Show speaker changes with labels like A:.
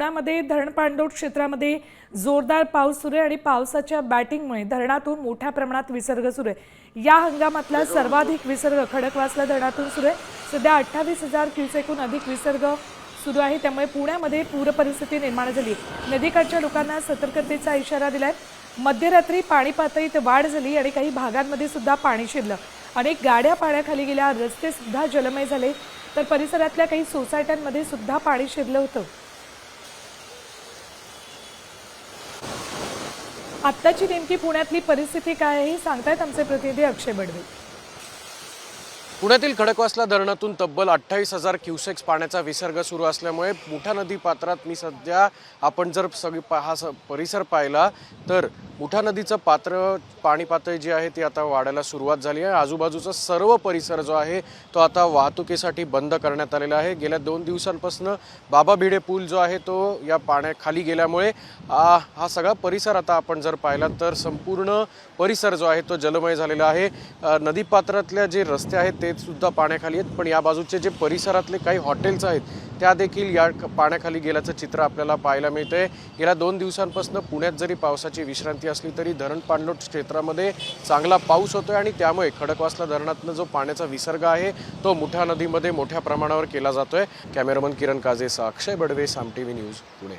A: पुण्यामध्ये धरण पाणलोट क्षेत्रामध्ये जोरदार पाऊस सुरू आहे आणि पावसाच्या बॅटिंगमुळे धरणातून मोठ्या प्रमाणात विसर्ग सुरू आहे. या हंगामातला सर्वाधिक विसर्ग खडकवासला धरणातून सुरू आहे. सध्या अठ्ठावीस हजार क्युसेकहून अधिक विसर्ग सुरू आहे. त्यामुळे पुण्यामध्ये पूर परिस्थिती निर्माण झाली नदीकाठच्या लोकांना सतर्कतेचा इशारा दिलाय. मध्यरात्री पाणी पातळीत वाढ झाली आणि काही भागांमध्ये सुद्धा पाणी शिरलं. अनेक गाड्या पाण्याखाली गेल्या. रस्ते सुद्धा जलमय झाले. तर परिसरातल्या काही सोसायट्यांमध्ये सुद्धा पाणी शिरलं होतं. आत्ताची नेमकी पुण्यातली परिस्थिती काय आहे हे सांगतायत आमचे प्रतिनिधी अक्षय बडवे.
B: पुण्यातील खडकवासला धरणातून तब्बल अठ्ठावीस हजार क्युसेक्स पाण्याचा विसर्ग सुरू असल्यामुळे मुठा नदी पात्रात मी सध्या आपण जर सगळी पा- हा स- परिसर पाहिला तर मुठा नदीचं पात्र पाणी पातळी जी आहे ती आता वाढायला सुरुवात झाली आहे. आजूबाजूचा सर्व परिसर जो आहे तो आता वाहतुकीसाठी बंद करण्यात आलेला आहे. गेल्या दोन दिवसांपासून बाबा भिडे पूल जो आहे तो या पाण्याखाली गेल्यामुळे आ, हा सगळा परिसर आता आपण जर पाहिला तर संपूर्ण परिसर जो आहे तो जलमय झालेला आहे. नदीपात्रातल्या जे रस्ते आहेत ते सुद्धा पाण्याखाली आहेत. पण या बाजूचे जे परिसरातले काही हॉटेल्स आहेत त्या देखील या पाण्याखाली गेल्याचं चित्र आपल्याला पाहायला मिळतंय. गेल्या दोन दिवसांपासून पुण्यात जरी पावसाची विश्रांती असली तरी धरण पाणलोट क्षेत्रामध्ये चांगला पाऊस होतोय आणि त्यामुळे खडकवासला धरणातनं जो पाण्याचा विसर्ग आहे तो मुठा नदीमध्ये मोठ्या प्रमाणावर केला जातोय. Cameraman Kiran काजेसा Akshay Badve Saam T V news Pune.